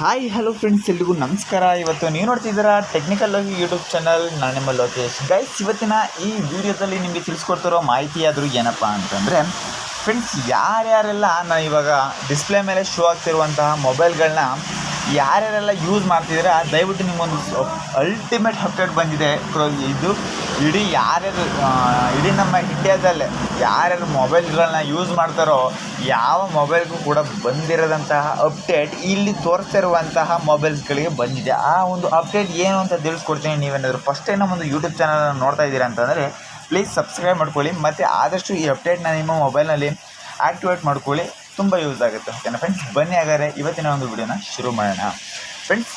Hi hello friends ಎಲ್ರಿಗೂ ನಮಸ್ಕಾರ. ಇವತ್ತು ನೀವು ನೋಡ್ತಿದ್ದೀರಾ ಟೆಕ್ನಿಕಲ್ ಲೋಕಿ ಯೂಟ್ಯೂಬ್ ಚಾನಲ್ ನಾನು ನಿಮ್ಮ ಲೋಕೇಶ್. ಗೈಸ್ ಇವತ್ತಿನ ಈ ವಿಡಿಯೋದಲ್ಲಿ ನಿಮಗೆ ತಿಳಿಸ್ಕೊಡ್ತಿರೋ ಮಾಹಿತಿ ಆದರೂ ಏನಪ್ಪ ಅಂತಂದರೆ ಫ್ರೆಂಡ್ಸ್ ಯಾರ್ಯಾರೆಲ್ಲ ನಾನು ಇವಾಗ ಡಿಸ್ಪ್ಲೇ ಮೇಲೆ ಶೋ ಆಗ್ತಿರುವಂತಹ ಮೊಬೈಲ್ಗಳನ್ನ ಯಾರ್ಯಾರೆಲ್ಲ ಯೂಸ್ ಮಾಡ್ತಿದ್ದೀರಾ ದಯವಿಟ್ಟು ನಿಮ್ಮೊಂದು ಅಲ್ಟಿಮೇಟ್ ಅಪ್ಡೇಟ್ ಬಂದಿದೆ ಇದು ಇಡೀ ಯಾರ್ಯಾರು ಇಡೀ ನಮ್ಮ ಇಂಡಿಯಾದಲ್ಲೇ ಯಾರ್ಯಾರು ಮೊಬೈಲ್ಗಳನ್ನ ಯೂಸ್ ಮಾಡ್ತಾರೋ, ಯಾವ ಮೊಬೈಲ್ಗೂ ಕೂಡ ಬಂದಿರೋದಂತಹ ಅಪ್ಡೇಟ್ ಇಲ್ಲಿ ತೋರಿಸ್ತಿರುವಂತಹ ಮೊಬೈಲ್ಸ್ಗಳಿಗೆ ಬಂದಿದೆ. ಆ ಒಂದು ಅಪ್ಡೇಟ್ ಏನು ಅಂತ ತಿಳಿಸ್ಕೊಡ್ತೀನಿ. ನೀವೇನಾದರೂ ಫಸ್ಟ್ ಟೈಮ್ ನಮ್ಮೊಂದು ಯೂಟ್ಯೂಬ್ ಚಾನಲ್ ನೋಡ್ತಾ ಇದ್ದೀರಾ ಅಂತಂದರೆ ಪ್ಲೀಸ್ ಸಬ್ಸ್ಕ್ರೈಬ್ ಮಾಡ್ಕೊಳ್ಳಿ. ಮತ್ತು ಆದಷ್ಟು ಈ ಅಪ್ಡೇಟ್ನ ನಿಮ್ಮ ಮೊಬೈಲ್ನಲ್ಲಿ ಆ್ಯಕ್ಟಿವೇಟ್ ಮಾಡ್ಕೊಳ್ಳಿ. ತುಂಬ ಯೂಸ್ ಆಗುತ್ತೆ. ಓಕೆನಾ ಫ್ರೆಂಡ್ಸ್ ಬನ್ನಿ ಹಾಗಾದರೆ ಇವತ್ತಿನ ಒಂದು ವಿಡಿಯೋನ ಶುರು ಮಾಡೋಣ. ಫ್ರೆಂಡ್ಸ್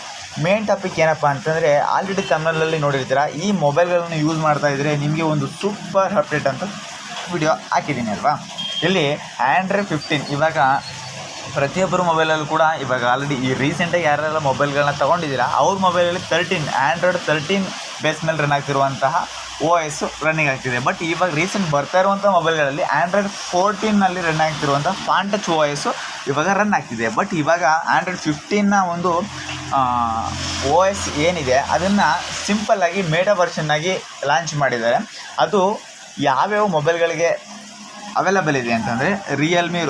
ಮೇನ್ ಟಾಪಿಕ್ ಏನಪ್ಪ ಅಂತಂದರೆ ಆಲ್ರೆಡಿ ಚಾನಲಲ್ಲಿ ನೋಡಿರ್ತೀರ, ಈ ಮೊಬೈಲ್ಗಳನ್ನು ಯೂಸ್ ಮಾಡ್ತಾ ಇದ್ದರೆ ನಿಮಗೆ ಒಂದು ಸೂಪರ್ ಅಪ್ಡೇಟ್ ಅಂತ ವಿಡಿಯೋ ಹಾಕಿದ್ದೀನಿ ಅಲ್ವಾ? ಇಲ್ಲಿ ಆ್ಯಂಡ್ರಾಯ್ಡ್ ಫಿಫ್ಟೀನ್ ಇವಾಗ ಪ್ರತಿಯೊಬ್ಬರು ಮೊಬೈಲಲ್ಲೂ ಕೂಡ ಇವಾಗ ಆಲ್ರೆಡಿ ಈ ರೀಸೆಂಟಾಗಿ ಯಾರೆಲ್ಲ ಮೊಬೈಲ್ಗಳನ್ನ ತೊಗೊಂಡಿದ್ದೀರಾ, ಅವ್ರ ಮೊಬೈಲಲ್ಲಿ ತರ್ಟೀನ್ ಆ್ಯಂಡ್ರಾಯ್ಡ್ ತರ್ಟೀನ್ ಬೇಸ್ ಮೇಲೆ ರನ್ ಆಗ್ತಿರುವಂತಹ ಓ ಎಸ್ ರನ್ನಿಂಗ್ ಆಗ್ತಿದೆ. ಬಟ್ ಇವಾಗ ರೀಸೆಂಟ್ ಬರ್ತಾ ಇರುವಂಥ ಮೊಬೈಲ್ಗಳಲ್ಲಿ ಆ್ಯಂಡ್ರಾಯ್ಡ್ ಫೋರ್ಟೀನಲ್ಲಿ ರನ್ ಆಗ್ತಿರುವಂಥ ಫಾಂಟಚ್ ಟಚ್ ಓ ಎಸ್ಸು ಇವಾಗ ರನ್ ಆಗ್ತಿದೆ. ಬಟ್ ಇವಾಗ ಆ್ಯಂಡ್ರಾಯ್ಡ್ ಫಿಫ್ಟೀನ್ನ ಒಂದು ಓ ಎಸ್ ಏನಿದೆ, ಅದನ್ನು ಸಿಂಪಲ್ಲಾಗಿ ಮೇಟಾ ವರ್ಷನ್ನಾಗಿ ಲಾಂಚ್ ಮಾಡಿದ್ದಾರೆ. ಅದು ಯಾವ್ಯಾವ ಮೊಬೈಲ್ಗಳಿಗೆ ಅವೈಲಬಲ್ ಇದೆ ಅಂತಂದರೆ ರಿಯಲ್ಮಿ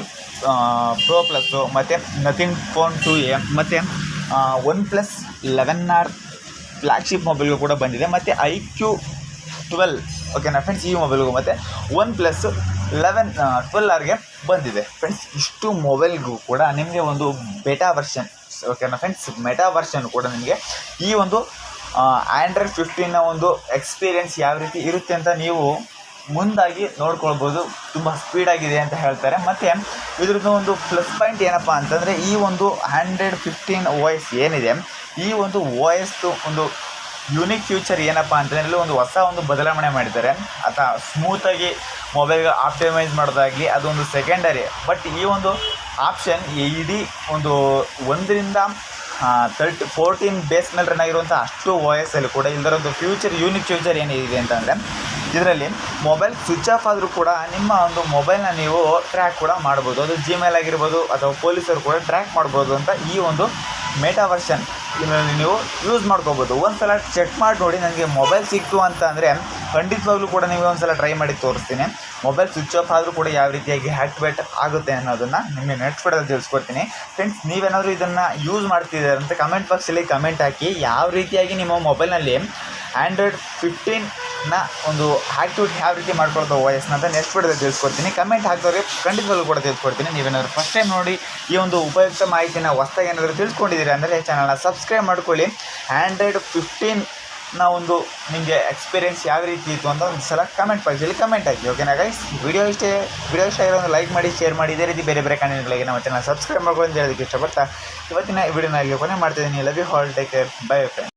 ಪ್ರೋ ಪ್ಲಸ್ಸು ಮತ್ತು ನಥಿಂಗ್ ಫೋನ್ ಟು ಎ ಮತ್ತು one plus eleven R flagship ಮೊಬೈಲ್ಗೂ ಕೂಡ ಬಂದಿದೆ. ಮತ್ತು ಐ ಕ್ಯೂ ಟ್ವೆಲ್ ಓಕೆನಾ ಫ್ರೆಂಡ್ಸ್ ಈ ಮೊಬೈಲ್ಗೂ ಮತ್ತು ಒನ್ ಪ್ಲಸ್ ಲೆವೆನ್ ಟ್ವೆಲ್ ಆರ್ಗೆ ಬಂದಿದೆ. ಫ್ರೆಂಡ್ಸ್ ಇಷ್ಟು ಮೊಬೈಲ್ಗೂ ಕೂಡ ನಿಮಗೆ ಒಂದು ಬೆಟಾ ವರ್ಷನ್ ಓಕೆನಾ ಫ್ರೆಂಡ್ಸ್ ಮೆಟಾ ವರ್ಷನ್ ಕೂಡ ನಿಮಗೆ ಈ ಒಂದು ಆ್ಯಂಡ್ರಾಯ್ಡ್ ಫಿಫ್ಟೀನ ಒಂದು ಎಕ್ಸ್ಪೀರಿಯೆನ್ಸ್ ಯಾವ ರೀತಿ ಇರುತ್ತೆ ಅಂತ ನೀವು ಮುಂದಾಗಿ ನೋಡ್ಕೊಳ್ಬೋದು. ತುಂಬ ಸ್ಪೀಡಾಗಿದೆ ಅಂತ ಹೇಳ್ತಾರೆ. ಮತ್ತು ಇದ್ರದ್ದು ಒಂದು ಪ್ಲಸ್ ಪಾಯಿಂಟ್ ಏನಪ್ಪ ಅಂತಂದರೆ ಈ ಒಂದು ಹಂಡ್ರೆಡ್ ಫಿಫ್ಟೀನ್ ಓ ಎಸ್ ಏನಿದೆ, ಈ ಒಂದು ಓ ಎಸ್ದು ಒಂದು ಯುನಿಕ್ ಫ್ಯೂಚರ್ ಏನಪ್ಪ ಅಂತಂದರೆ ಒಂದು ಹೊಸ ಒಂದು ಬದಲಾವಣೆ ಮಾಡಿದ್ದಾರೆ. ಅಥವಾ ಸ್ಮೂತಾಗಿ ಮೊಬೈಲ್ಗೆ ಆಪ್ಟಿಮೈಸ್ ಮಾಡೋದಾಗಲಿ ಅದೊಂದು ಸೆಕೆಂಡರಿ ಬಟ್ ಈ ಒಂದು ಆಪ್ಷನ್ ಇಡೀ ಒಂದು ಒಂದರಿಂದ ತರ್ಟಿ ಫೋರ್ಟೀನ್ ಬೇಸ್ ಮೇಲೆ ರನ್ ಆಗಿರುವಂಥ ಅಷ್ಟು ಓ ಅಲ್ಲಿ ಕೂಡ ಒಂದು ಫ್ಯೂಚರ್ ಯೂನಿಕ್ ಫ್ಯೂಚರ್ ಏನಿದೆ ಅಂತಂದರೆ, ಇದರಲ್ಲಿ ಮೊಬೈಲ್ ಸ್ವಿಚ್ ಆಫ್ ಆದರೂ ಕೂಡ ನಿಮ್ಮ ಒಂದು ಮೊಬೈಲ್ನ ನೀವು ಟ್ರ್ಯಾಕ್ ಕೂಡ ಮಾಡ್ಬೋದು. ಅದು ಜಿಮೇಲ್ ಆಗಿರ್ಬೋದು ಅಥವಾ ಪೊಲೀಸರು ಕೂಡ ಟ್ರ್ಯಾಕ್ ಮಾಡ್ಬೋದು ಅಂತ ಈ ಒಂದು ಮೇಟಾ ವರ್ಷನ್ ಇದರಲ್ಲಿ ನೀವು ಯೂಸ್ ಮಾಡ್ಕೋಬೋದು. ಒಂದು ಸಲ ಚೆಕ್ ಮಾಡಿ ನೋಡಿ ನನಗೆ ಮೊಬೈಲ್ ಸಿಕ್ತು ಅಂತ ಅಂದರೆ ಖಂಡಿತವಾಗ್ಲೂ ಕೂಡ ನೀವು ಒಂದು ಸಲ ಟ್ರೈ ಮಾಡಿ ತೋರಿಸ್ತೀನಿ. ಮೊಬೈಲ್ ಸ್ವಿಚ್ ಆಫ್ ಆದರೂ ಕೂಡ ಯಾವ ರೀತಿಯಾಗಿ ಆ್ಯಕ್ಟಿವೇಟ್ ಆಗುತ್ತೆ ಅನ್ನೋದನ್ನು ನಿಮಗೆ ನೆಕ್ಸ್ಟ್ ವಿಡಿಯೋದಲ್ಲಿ ತಿಳಿಸ್ಕೊಡ್ತೀನಿ. ಫ್ರೆಂಡ್ಸ್ ನೀವೇನಾದರೂ ಇದನ್ನು ಯೂಸ್ ಮಾಡ್ತಿದ್ದಾರೆ ಅಂತ ಕಮೆಂಟ್ ಬಾಕ್ಸಲ್ಲಿ ಕಮೆಂಟ್ ಹಾಕಿ, ಯಾವ ರೀತಿಯಾಗಿ ನಿಮ್ಮ ಮೊಬೈಲ್ನಲ್ಲಿ ಆ್ಯಂಡ್ರಾಯ್ಡ್ ಫಿಫ್ಟೀನ್ನ ಒಂದು ಆ್ಯಕ್ಟಿವಿಟಿ ಯಾವ ರೀತಿ ಮಾಡ್ಕೊಳ್ತಾ ವಯಸ್ಸನ್ನ ಅಂತ ನೆಕ್ಸ್ಟ್ ವಿಡಿಯೋದಲ್ಲಿ ತಿಳ್ಸ್ಕೊಡ್ತೀನಿ. ಕಮೆಂಟ್ ಹಾಕಿದವ್ರಿಗೆ ಖಂಡಿತವಾಗ್ಲೂ ಕೂಡ ತಿಳಿಸ್ಕೊಡ್ತೀನಿ. ನೀವೇನಾದ್ರು ಫಸ್ಟ್ ಟೈಮ್ ನೋಡಿ ಈ ಒಂದು ಉಪಯುಕ್ತ ಮಾಹಿತಿನ ಹೊಸ್ದಾಗಿ ಏನಾದರೂ ತಿಳ್ಕೊಂಡಿದ್ದೀರಿ ಅಂದರೆ ಚಾನಲ್ನ ಸಬ್ಸ್ಕ್ರೈಬ್ ಮಾಡ್ಕೊಳ್ಳಿ. ಆ್ಯಂಡ್ರಾಯ್ಡ್ ಫಿಫ್ಟೀನ್ನ ಒಂದು ನಿಮಗೆ ಎಕ್ಸ್ಪೀರಿಯೆನ್ಸ್ ಯಾವ ರೀತಿ ಇತ್ತು ಅಂತ ಒಂದು ಸಲ ಕಮೆಂಟ್ ಬಾಕ್ಸಲ್ಲಿ ಕಮೆಂಟ್ ಹಾಕಿ ಓಕೆನಾ ಗೈಸ್ ವಿಡಿಯೋ ಇಷ್ಟೇ ವಿಡಿಯೋ ಇಷ್ಟ ಆಗಿರೋ ಒಂದು ಲೈಕ್ ಮಾಡಿ ಶೇರ್ ಮಾಡಿ. ಇದೇ ರೀತಿ ಬೇರೆ ಬೇರೆ ಕಂಟೆಂಟ್ಗಳಿಗೆ ನಮ್ಮ ಚಾನಲ್ ಸಬ್ಸ್ಕ್ರೈಬ್ ಮಾಡ್ಕೊಂಡು ಹೇಳೋದಕ್ಕೆ ಇಷ್ಟಪಡ್ತಾ ಇವತ್ತಿನ ವಿಡಿಯೋನ ಕೊನೆ ಮಾಡ್ತಿದ್ದೀನಿ love you all take care bye friend